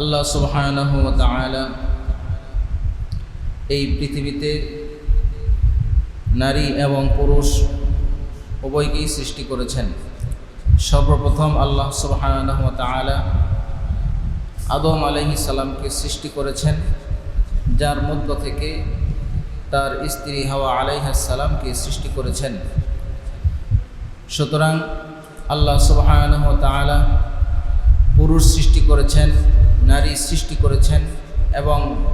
আল্লাহ তাআলা এই পৃথিবীতে নারী এবং পুরুষ উভয়কেই সৃষ্টি করেছেন। সর্বপ্রথম আল্লাহ ওয়া আদম আলাইহিস সালামকে সৃষ্টি করেছেন, যার মধ্য থেকে তার স্ত্রী হাওয়া আলাইহাস সালামকে সৃষ্টি করেছেন। সুতরাং আল্লাহ তাআলা পুরুষ সৃষ্টি করেছেন নারী সৃষ্টি করেছেন এবং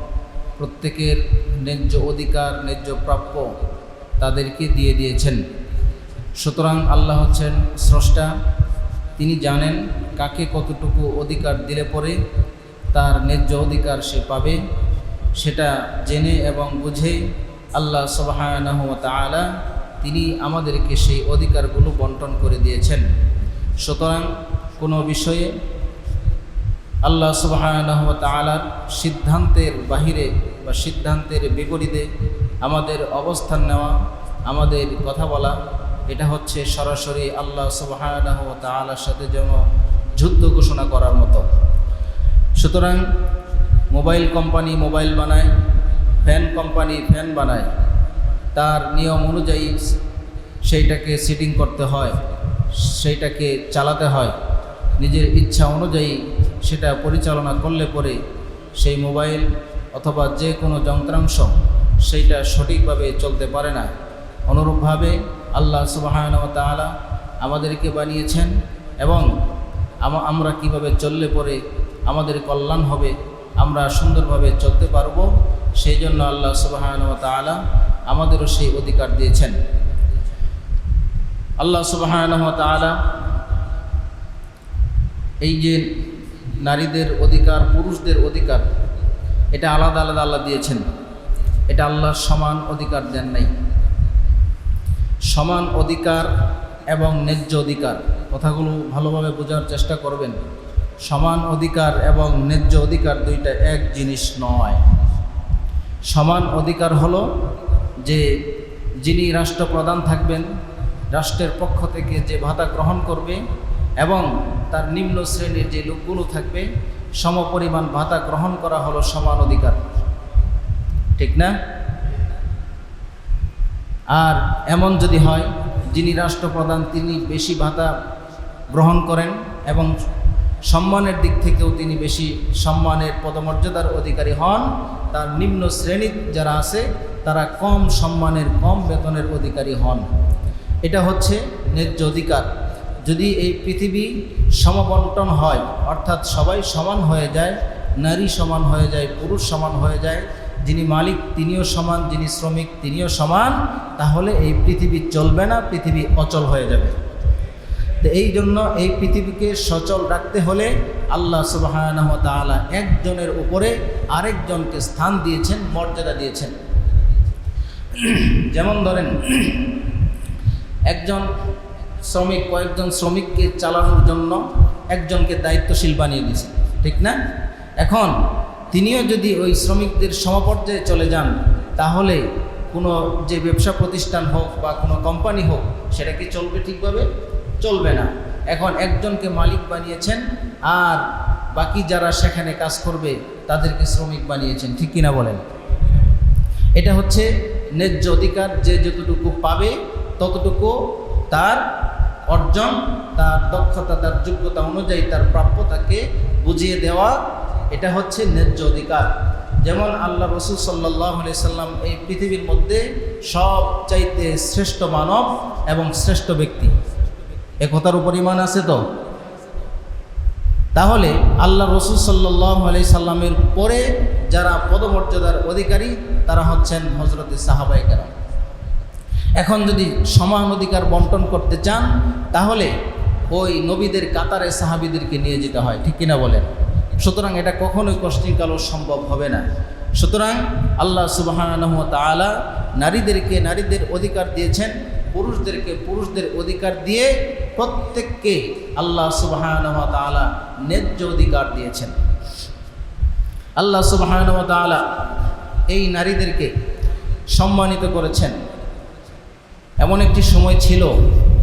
প্রত্যেকের ন্যায্য অধিকার, ন্যায্য প্রাপ্য তাদেরকে দিয়ে দিয়েছেন। সুতরাং আল্লাহ হচ্ছেন স্রষ্টা। তিনি জানেন কাকে কতটুকু অধিকার দিলে পরে তার ন্যায্য অধিকার সে পাবে। সেটা জেনে এবং বুঝে আল্লাহ সুবহানাহু ওয়া তাআলা তিনি আমাদেরকে সেই অধিকারগুলো বন্টন করে দিয়েছেন। সুতরাং কোনো বিষয়ে আল্লাহ সুবহানাহু ওয়া তাআলার সিদ্ধান্তের বাহিরে বা সিদ্ধান্তের বিপরীতে আমাদের অবস্থান নেওয়া, আমাদের কথা বলা, এটা হচ্ছে সরাসরি আল্লাহ সুবহানাহু ওয়া তাআলার সাথে যেন যুদ্ধ ঘোষণা করার মতো। সুতরাং মোবাইল কোম্পানি মোবাইল বানায়, ফ্যান কোম্পানি ফ্যান বানায়, তার নিয়ম অনুযায়ী সেইটাকে সিটিং করতে হয়, সেইটাকে চালাতে হয়, নিজের ইচ্ছা অনুযায়ী সেটা পরিচালনা করলে পরে সেই মোবাইল অথবা যে কোনো যন্ত্রাংশ সেইটা সঠিকভাবে চলতে পারে না। অনুরূপভাবে আল্লাহ সুবাহান তাআলা আমাদেরকে বানিয়েছেন এবং আমরা কীভাবে চললে পরে আমাদের কল্যাণ হবে, আমরা সুন্দরভাবে চলতে পারব, সেই জন্য আল্লাহ সুবাহান তাআলা আমাদেরও সেই অধিকার দিয়েছেন। আল্লাহ সুবাহান তাআলা এই যে নারীদের অধিকার, পুরুষদের অধিকার, এটা আলাদা আলাদা আল্লাহ দিয়েছেন। এটা আল্লাহর সমান অধিকার দেন নাই। সমান অধিকার এবং ন্যায্য অধিকার, কথাগুলো ভালোভাবে বোঝার চেষ্টা করবেন। সমান অধিকার এবং ন্যায্য অধিকার দুইটা এক জিনিস নয়। সমান অধিকার হলো যে যিনি রাষ্ট্রপ্রধান থাকবেন, রাষ্ট্রের পক্ষ থেকে যে ভাতা গ্রহণ করবে এবং তার নিম্ন শ্রেণির যে লোকগুলো থাকবে, সমপরিমাণ ভাতা গ্রহণ করা হলো সমান অধিকার। ঠিক না? আর এমন যদি হয়, যিনি রাষ্ট্রপ্রধান, তিনি বেশি ভাতা গ্রহণ করেন এবং সম্মানের দিক থেকেও তিনি বেশি সম্মানের পদমর্যাদার অধিকারী হন, তার নিম্ন শ্রেণির যারা আছে, তারা কম সম্মানের, কম বেতনের অধিকারী হন। এটা হচ্ছে ন্যায্য অধিকার। যদি এই পৃথিবী সমবন্টন হয়, অর্থাৎ সবাই সমান হয়ে যায়, নারী সমান হয়ে যায়, পুরুষ সমান হয়ে যায়, যিনি মালিক তিনিও সমান, যিনি শ্রমিক তিনিও সমান, তাহলে এই পৃথিবী চলবে না, পৃথিবী অচল হয়ে যাবে। তো এই জন্য এই পৃথিবীকে সচল রাখতে হলে আল্লাহ সুবাহ একজনের উপরে আরেকজনকে স্থান দিয়েছেন, মর্যাদা দিয়েছেন। যেমন ধরেন, একজন শ্রমিক কয়েকজন শ্রমিককে চালানোর জন্য একজনকে দায়িত্বশীল বানিয়ে দিয়েছে, ঠিক না? এখন তিনিও যদি ওই শ্রমিকদের সমপর্যায়ে চলে যান, তাহলে কোনো যে ব্যবসা প্রতিষ্ঠান হোক বা কোনো কোম্পানি হোক, সেটা কি চলবে ঠিকভাবে? চলবে না। এখন একজনকে মালিক বানিয়েছেন আর বাকি যারা সেখানে কাজ করবে, তাদেরকে শ্রমিক বানিয়েছেন, ঠিক কিনা বলেন? এটা হচ্ছে ন্যায্য অধিকার, যে যতটুকু পাবে ততটুকু তার অর্জন, তার দক্ষতা, তার যোগ্যতা অনুযায়ী তার প্রাপ্য তাকে বুঝিয়ে দেওয়া, এটা হচ্ছে ন্যায্য অধিকার। যেমন আল্লাহ রসুল সাল্লাহ সাল্লাম এই পৃথিবীর মধ্যে সব চাইতে শ্রেষ্ঠ মানব এবং শ্রেষ্ঠ ব্যক্তি। একতার উপর ইমান আছে তো? তাহলে আল্লাহ রসুল সাল্লাহ আলি সাল্লামের পরে যারা পদমর্যাদার অধিকারী, তারা হচ্ছেন হজরতে সাহাবাইকারা এখন যদি সমান অধিকার বন্টন করতে চান, তাহলে ওই নবীদের কাতারে সাহাবিদেরকে নিয়ে যেতে হয়, ঠিক কিনা বলেন? সুতরাং এটা কখনোই কষ্টিকালও সম্ভব হবে না। সুতরাং আল্লাহ সুবাহ তালা নারীদেরকে নারীদের অধিকার দিয়েছেন, পুরুষদেরকে পুরুষদের অধিকার দিয়ে প্রত্যেককে আল্লাহ সুবাহ তালা ন্যায্য অধিকার দিয়েছেন। আল্লাহ সুবাহ তালা এই নারীদেরকে সম্মানিত করেছেন। এমন একটি সময় ছিল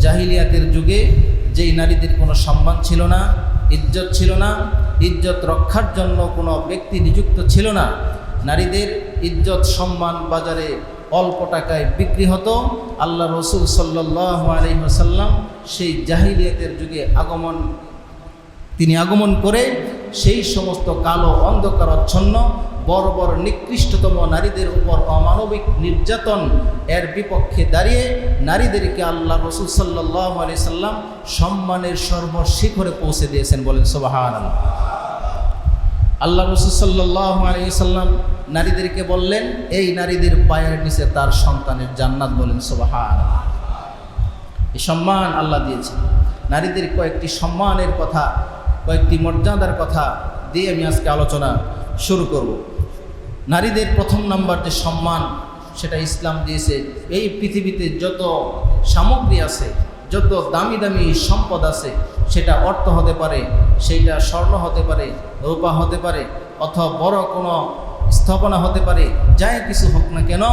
জাহিলিয়াতের যুগে যেই নারীদের কোনো সম্মান ছিল না, ইজ্জত ছিল না, ইজ্জত রক্ষার জন্য কোনো ব্যক্তি নিযুক্ত ছিল না। নারীদের ইজ্জত সম্মান বাজারে অল্প টাকায় বিক্রি হতো। আল্লাহ রসুল সাল্লাহ আলহিহাসাল্লাম সেই জাহিলিয়াতের যুগে আগমন, তিনি আগমন করে সেই সমস্ত কালো অন্ধকারচ্ছন্ন বড় বড় বড় নিকৃষ্টতম নারীদের উপর অমানবিক নির্যাতন এর বিপক্ষে দাঁড়িয়ে নারীদেরকে আল্লাহ রসুল সাল্লাহ আলি সাল্লাম সম্মানের সর্বশিখরে পৌঁছে দিয়েছেন বলেন সোবাহান আল্লাহ রসুল সাল্লাহ আলি সাল্লাম নারীদেরকে বললেন, এই নারীদের পায়ের নিচে তার সন্তানের জান্নাত, বলেন সোবাহান এই সম্মান আল্লাহ দিয়েছেন। নারীদের কয়েকটি সম্মানের কথা, কয়েকটি মর্যাদার কথা দিয়ে আমি আজকে আলোচনা শুরু করব। নারীদের প্রথম নাম্বার যে সম্মান, সেটা ইসলাম দিয়েছে। এই পৃথিবীতে যত সামগ্রী আছে, যত দামি দামি সম্পদ আছে, সেটা অর্থ হতে পারে, সেইটা স্বর্ণ হতে পারে, রূপা হতে পারে, অথবা বড় কোনো স্থাপনা হতে পারে, যাই কিছু হোক না কেন,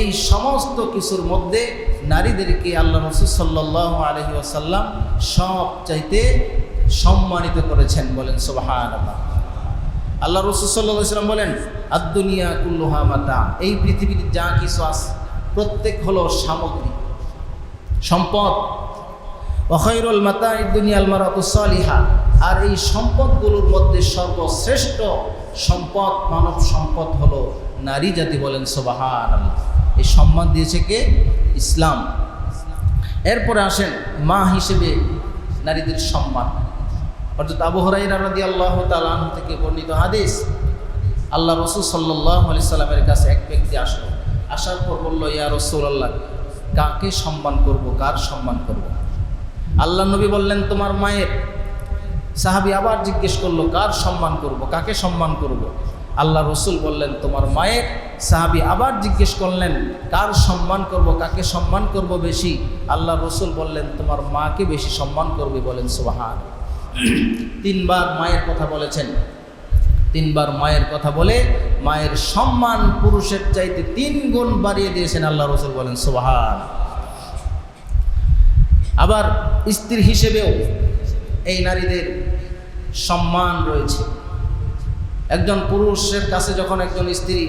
এই সমস্ত কিছুর মধ্যে নারীদেরকে আল্লাহ রসুল সাল্লাহ আলহি আসাল্লাম সব চাইতে সম্মানিত করেছেন বলেন সোবাহান আল্লাহ রসুল সাল্লাম বলেন আদুনিয়া কুল্লুহা মাতা। এই পৃথিবীর যা কিছু আছে, প্রত্যেক হলো সামগ্রী, সম্পদ। অখৈরুল মাতা দুনিয়াল মারাতুসালিহা আর এই সম্পদগুলোর মধ্যে সর্বশ্রেষ্ঠ সম্পদ, মানব সম্পদ হলো নারী জাতি বলেন সোবাহার এই সম্মান দিয়েছে কে? ইসলাম। এরপরে আসেন মা হিসেবে নারীদের সম্মান। অর্থাৎ আবু হরাইরা রাদি আল্লাহ তালাহ থেকে বর্ণিত হাদিস, আল্লাহ রসুল সাল্লাহ আলি সাল্লামের কাছে এক ব্যক্তি আসলো। আসার পর বলল, ইয়া রসুল আল্লাহ কাকে সম্মান করব, কার সম্মান করব। আল্লাহ নবী বললেন, তোমার মায়ের। সাহাবি আবার জিজ্ঞেস করল, কার সম্মান করব, কাকে সম্মান করব। আল্লাহ রসুল বললেন, তোমার মায়ের। সাহাবি আবার জিজ্ঞেস করলেন, কার সম্মান করব, কাকে সম্মান করব বেশি? আল্লাহ রসুল বললেন, তোমার মাকে বেশি সম্মান করবে, বলেন সোহান তিনবার মায়ের কথা বলেছেন। তিনবার মায়ের কথা বলে মায়ের সম্মান পুরুষের চাইতে তিন গুণ বাড়িয়ে দিয়েছেন আল্লাহ রসুল বলেন সোহান আবার স্ত্রী হিসেবেও এই নারীদের সম্মান রয়েছে। একজন পুরুষের কাছে যখন একজন স্ত্রী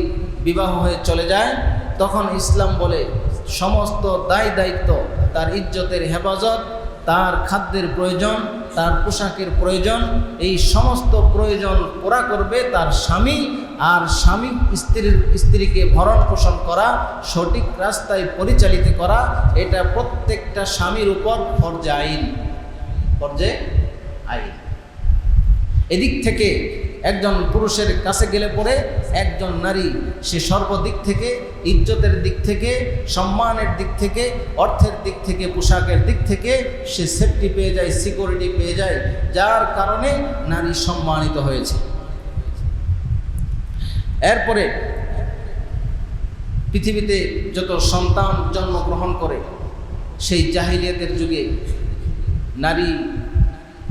বিবাহ হয়ে চলে যায়, তখন ইসলাম বলে সমস্ত দায় দায়িত্ব, তার ইজ্জতের হেফাজত, তার খাদ্যের প্রয়োজন তার পোশাকের প্রয়োজন, এই সমস্ত প্রয়োজন পুরা করবে তার স্বামী, আর স্বামী স্ত্রীর স্ত্রীকে ভরণ পোষণ করা, সঠিক রাস্তায় পরিচালিত করা, এটা প্রত্যেকটা স্বামীর উপর ফরজে আইন। ফরজে আইন। এদিক থেকে একজন পুরুষের কাছে গেলে পরে একজন নারী সে সর্বদিক থেকে ইজ্জতের দিক থেকে, সম্মানের দিক থেকে, অর্থের দিক থেকে, পোশাকের দিক থেকে সে সেফটি পেয়ে যায় সিকিউরিটি পেয়ে যায়, যার কারণে নারী সম্মানিত হয়েছে। এরপরে পৃথিবীতে যত সন্তান জন্মগ্রহণ করে, সেই জাহিলিয়াতের যুগে নারী,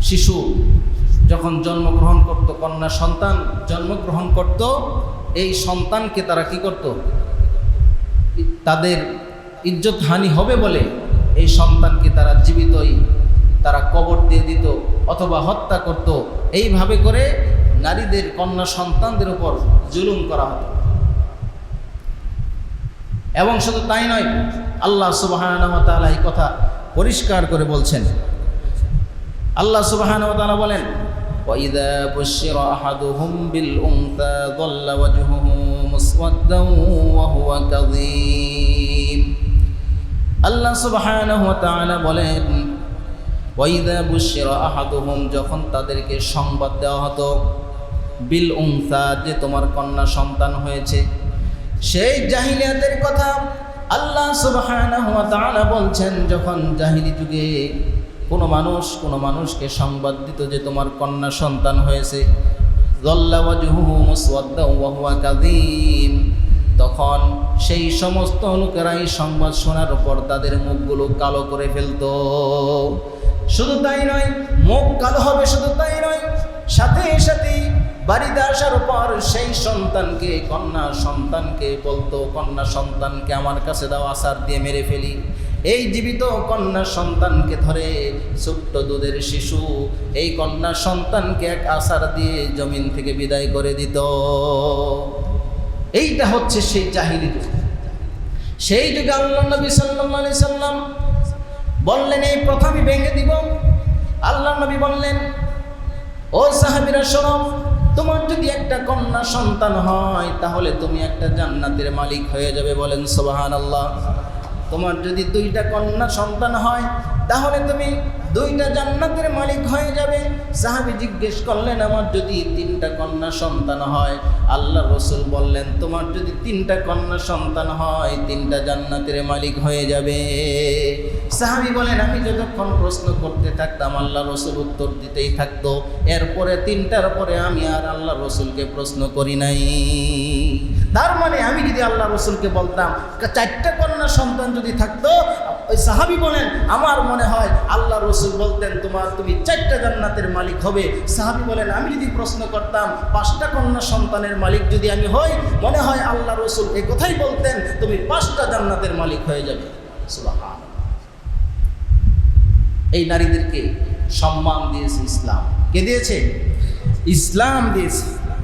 শিশু যখন জন্মগ্রহণ করত, কন্যা সন্তান জন্মগ্রহণ করত, এই সন্তানকে তারা কি করত? তাদের ইজ্জত হানি হবে বলে এই সন্তানকে তারা জীবিতই তারা কবর দিয়ে দিত অথবা হত্যা করত এইভাবে করে নারীদের কন্যা সন্তানদের উপর জুলুম করা হতো এবং শুধু তাই নয় আল্লাহ সুবাহ এই কথা পরিষ্কার করে বলছেন আল্লাহ সুবাহ বলেন وإذا بشر أحدهم بالأنثى ظل وجهه مسودا وهو كظيم আল্লাহ সুবহানাহু ওয়া তাআলা বলেন ওয়াইদা বুশিরা আহাদুহুম যখন তাদেরকে সংবাদ দেওয়া হতো বিল উনসা যে তোমার কন্যা সন্তান হয়েছে সেই জাহিলিয়াতের কথা আল্লাহ সুবহানাহু ওয়া তাআলা বলছেন যখন জাহিলি যুগে কোনো মানুষ কোনো মানুষকে সংবাদ দিত যে তোমার কন্যা সন্তান হয়েছে কাদিম তখন সেই সমস্ত লোকেরাই সংবাদ শোনার পর তাদের মুখগুলো কালো করে ফেলত। শুধু তাই নয়, মুখ কালো হবে শুধু তাই নয়, সাথে সাথে বাড়িতে আসার পর সেই সন্তানকে, কন্যা সন্তানকে বলতো, কন্যা সন্তানকে আমার কাছে দাও, আসার দিয়ে মেরে ফেলি। এই জীবিত কন্যা সন্তানকে ধরে ছোট্ট দুধের শিশু এই কন্যা সন্তানকে এক আশার দিয়ে জমিন থেকে বিদায় করে দিত। এইটা হচ্ছে সেই জাহিলি যুগ। সেই যুগে আল্লাহ নবী আলাইহি সাল্লাম বললেন, এই প্রথা আমি ভেঙে দিব। আল্লাহ নবী বললেন, ও সাহাবিরা, শোনো, তোমার যদি একটা কন্যা সন্তান হয়, তাহলে তুমি একটা জান্নাতের মালিক হয়ে যাবে বলেন সুবহানাল্লাহ। তোমার যদি দুইটা কন্যা সন্তান হয়, তাহলে তুমি দুইটা জান্নাতের মালিক হয়ে যাবে। সাহাবি জিজ্ঞেস করলেন, আমার যদি তিনটা কন্যা সন্তান হয়? আল্লাহ রসুল বললেন, তোমার যদি তিনটা কন্যা সন্তান হয়, তিনটা জান্নাতের মালিক হয়ে যাবে। সাহাবি বলেন, আমি যতক্ষণ প্রশ্ন করতে থাকতাম আল্লাহ রসুল উত্তর দিতেই থাকতো। এরপরে তিনটার পরে আমি আর আল্লাহ রসুলকে প্রশ্ন করি নাই। তার মানে আমি যদি আল্লাহ রসুলকে বলতাম, চারটা কন্যা সন্তান যদি থাকতো, ওই সাহাবি বলেন, আমার মনে হয় আল্লাহ রসুল বলতেন, তোমার, তুমি চারটা জান্নাতের মালিক হবে। সাহাবি বলেন, আমি যদি প্রশ্ন করতাম, পাঁচটা কন্যা সন্তানের মালিক যদি আমি হই, মনে হয় আল্লাহ রসুল এ কথাই বলতেন, তুমি পাঁচটা জান্নাতের মালিক হয়ে যাবে। এই নারীদেরকে সম্মান দিয়েছে ইসলাম। কে দিয়েছে? ইসলাম দিয়েছে।